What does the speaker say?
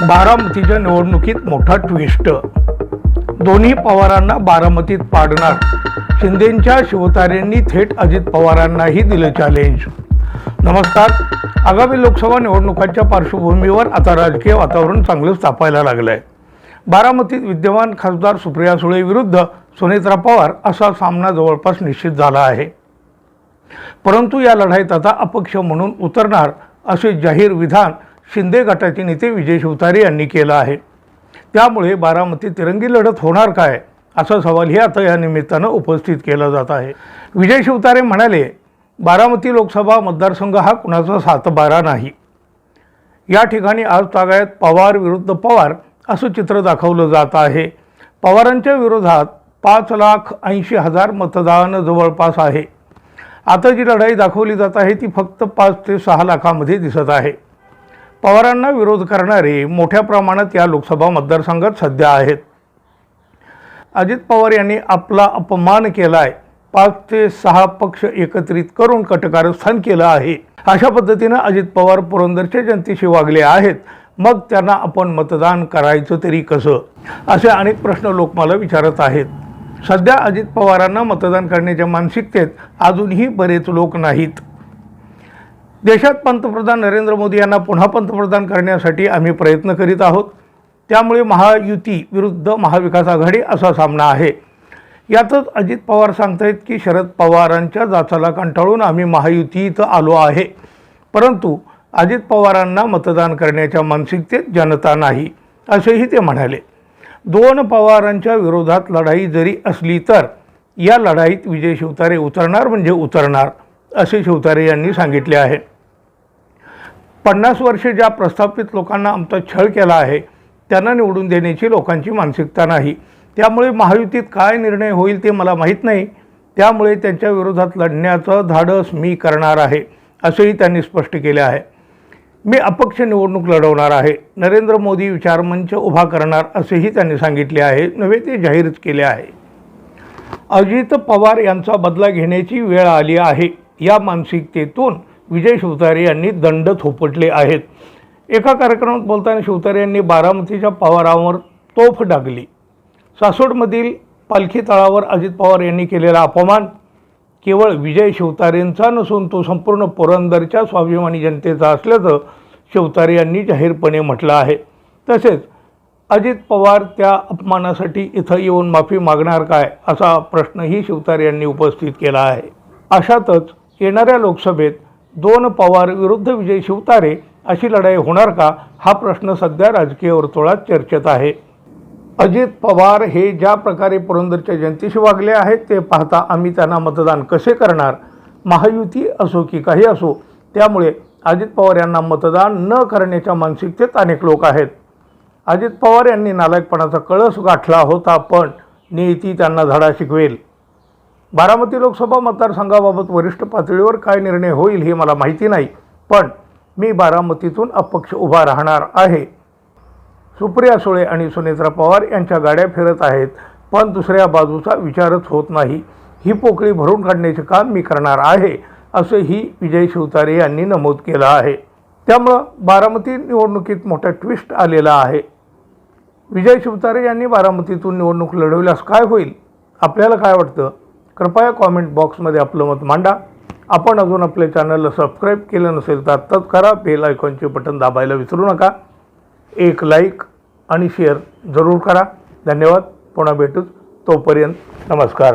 बारामतीच्या निवडणुकीत मोठा ट्विस्ट दोन्ही पवारांना बारामतीत पाडणार. शिंदेंच्या शिवतारेंनी थेट अजित पवारांनाही दिलं चॅलेंज नमस्कार. आगामी लोकसभा निवडणुकांच्या पार्श्वभूमीवर आता राजकीय वातावरण चांगलंच तापायला लागलं आहे बारामतीत विद्यमान खासदार सुप्रिया सुळे विरुद्ध सुनेत्रा पवार असा सामना जवळपास निश्चित झाला आहे. परंतु या लढाईत आता अपक्ष म्हणून उतरणार असे जाहीर विधान शिंदे गटाचे नेते विजय शिवतारे यांनी केलं आहे. त्यामुळे बारामती तिरंगी लढत होणार काय? असा सवालही आता या निमित्तानं उपस्थित केला जात आहे. विजय शिवतारे म्हणाले बारामती लोकसभा मतदारसंघ हा कुणाचा सातबारा नाही. या ठिकाणी आज तागायत पवार विरुद्ध पवार असं चित्र दाखवलं जात आहे. पवारांच्या विरोधात पाच लाख ऐंशी हजार मतदान जवळपास आहे. आता जी लढाई दाखवली जात आहे ती फक्त पाच ते सहा लाखामध्ये दिसत आहे. पवारांना विरोध करणारे मोठ्या प्रमाणात या लोकसभा मतदारसंघात सध्या आहेत. अजित पवार यांनी आपला अपमान केला आहे पाच ते सहा पक्ष एकत्रित करून कटकारस्थान केलं आहे. अशा पद्धतीनं अजित पवार पुरंदरच्या जनतेशी वागले आहेत. मग त्यांना आपण मतदान करायचं तरी कसं? असे अनेक प्रश्न लोक मला विचारत आहेत. सध्या अजित पवारांना मतदान करण्याच्या मानसिकतेत अजूनही बरेच लोक नाहीत. देशात पंतप्रधान नरेंद्र मोदी यांना पुन्हा पंतप्रधान करण्यासाठी आम्ही प्रयत्न करीत आहोत. त्यामुळे महायुती विरुद्ध महाविकास आघाडी असा सामना आहे. यातच अजित पवार सांगतायत की शरद पवारांच्या जाचाला कंटाळून आम्ही महायुती इथं आलो आहे. परंतु अजित पवारांना मतदान करण्याच्या मानसिकतेत जनता नाही असेही ते म्हणाले. दोन पवारांच्या विरोधात लढाई जरी असली तर या लढाईत विजय शिवतारे उतरणार म्हणजे उतरणार. असे शिवतारे यांनी सांगितले आहे. पन्नास वर्षे ज्या प्रस्थापित लोकांना आमचा छळ केला आहे त्यांना निवडून देण्याची लोकांची मानसिकता नाही. त्यामुळे महायुतीत काय निर्णय होईल ते मला माहीत नाही. त्यामुळे त्यांच्या विरोधात लढण्याचं धाडस मी करणार आहे असंही त्यांनी स्पष्ट केले आहे. मी अपक्ष निवडणूक लढवणार आहे. नरेंद्र मोदी विचारमंच उभा करणार असेही त्यांनी सांगितले आहे. नव्हे ते जाहीरच केले आहे. अजित पवार यांचा बदला घेण्याची वेळ आली आहे. या मानसिकतेतून विजय शिवतारे यांनी दंड थोपटले आहेत. एका कार्यक्रमात बोलताना शिवतारे यांनी बारामतीच्या पवारांवर तोफ डागली. सासवडमधील पालखी तळावर अजित पवार यांनी केलेला अपमान केवळ विजय शिवतारेंचा नसून तो संपूर्ण पुरंदरच्या स्वाभिमानी जनतेचा असल्याचं शिवतारे यांनी जाहीरपणे म्हटलं आहे. तसेच अजित पवार त्या अपमानासाठी इथं येऊन माफी मागणार काय असा प्रश्नही शिवतारे यांनी उपस्थित केला आहे. अशातच येणाऱ्या लोकसभेत दोन पवार विरुद्ध विजय शिवतारे अशी लढाई होणार का? हा प्रश्न सध्या राजकीय वर्तुळात चर्चेत आहे. अजित पवार हे ज्या प्रकारे पुरंदरच्या जनतेशी वागले आहेत ते पाहता आम्ही त्यांना मतदान कसे करणार? महायुती असो की काही असो त्यामुळे अजित पवार यांना मतदान न करण्याच्या मानसिकतेत अनेक लोक आहेत. अजित पवार यांनी नालायकपणाचा कळस गाठला होता पण नियती त्यांना धडा शिकवेल. बारामती लोकसभा मतदारसंघाबाबत वरिष्ठ पातळीवर काय निर्णय होईल हे मला माहिती नाही पण मी बारामतीतून अपक्ष उभा राहणार आहे. सुप्रिया सुळे आणि सुनेत्रा पवार यांच्या गाड्या फिरत आहेत पण दुसऱ्या बाजूचा विचारच होत नाही. ही पोकळी भरून काढण्याचे काम मी करणार आहे असंही विजय शिवतारे यांनी नमूद केलं आहे. त्यामुळं बारामती निवडणुकीत मोठा ट्विस्ट आलेला आहे. विजय शिवतारे यांनी बारामतीतून निवडणूक लढवल्यास काय होईल? आपल्याला काय वाटतं? कृपया कॉमेंट बॉक्समध्ये आपलं मत मांडा. आपण अजून आपल्या चॅनलला सबस्क्राईब केलं नसेल तर आत्ताच करा. बेल आयकॉनचे बटन दाबायला विसरू नका. एक लाईक आणि शेअर जरूर करा. धन्यवाद. पुन्हा भेटूच. तोपर्यंत नमस्कार.